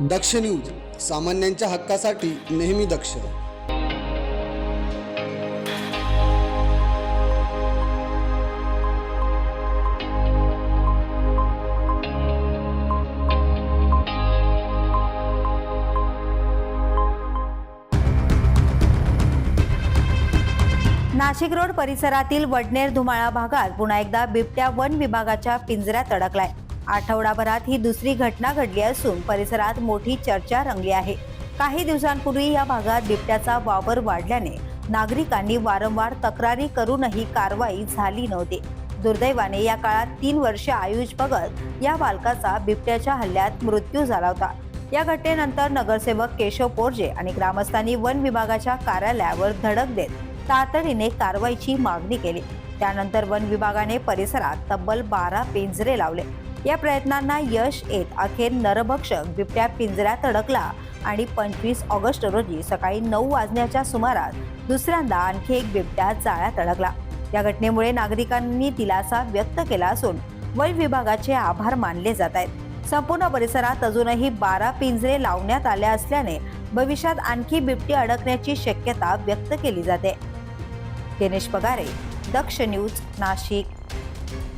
दक्ष news सामान्यांच्या हक्कासाठी नेहमी दक्ष. नाशिक रोड परिसरातील वडनेर धुमाळा भागात पुन्हा एकदा बिबट्या वन विभागाच्या पिंजऱ्यात अडकलाय. आठवडाभरात ही दुसरी घटना घडली असून परिसरात मोठी चर्चा रंगली आहे. काही दिवसांपूर्वी या भागात बिबट्याचा वावर वाढल्याने नागरिकांनी वारंवार तक्रारी करूनही कारवाई झाली नव्हती. दुर्दैवाने या काळात तीन वर्ष आयुष बघत या बालकाचा बिबट्याच्या हल्ल्यात मृत्यू झाला होता. या घटनेनंतर नगरसेवक केशव पोरजे आणि ग्रामस्थांनी वन विभागाच्या कार्यालयावर धडक देत तातडीने कारवाईची मागणी केली. त्यानंतर वन विभागाने परिसरात तब्बल बारा पिंजरे लावले. या प्रयत्नांना यश येत. अखेर नरभक्षक बिबट्या पिंजऱ्यात अडकला आणि पंचवीस ऑगस्ट रोजी सकाळी नऊ वाजण्याच्या सुमारास दुसऱ्यांदा आणखी एक बिबट्या जाळ्यात अडकला. या घटनेमुळे नागरिकांनी दिलासा व्यक्त केला असून वन विभागाचे आभार मानले जात आहेत. संपूर्ण परिसरात अजूनही बारा पिंजरे लावण्यात आल्या असल्याने भविष्यात आणखी बिबटी अडकण्याची शक्यता व्यक्त केली जाते. दिनेश पगारे दक्ष न्यूज नाशिक.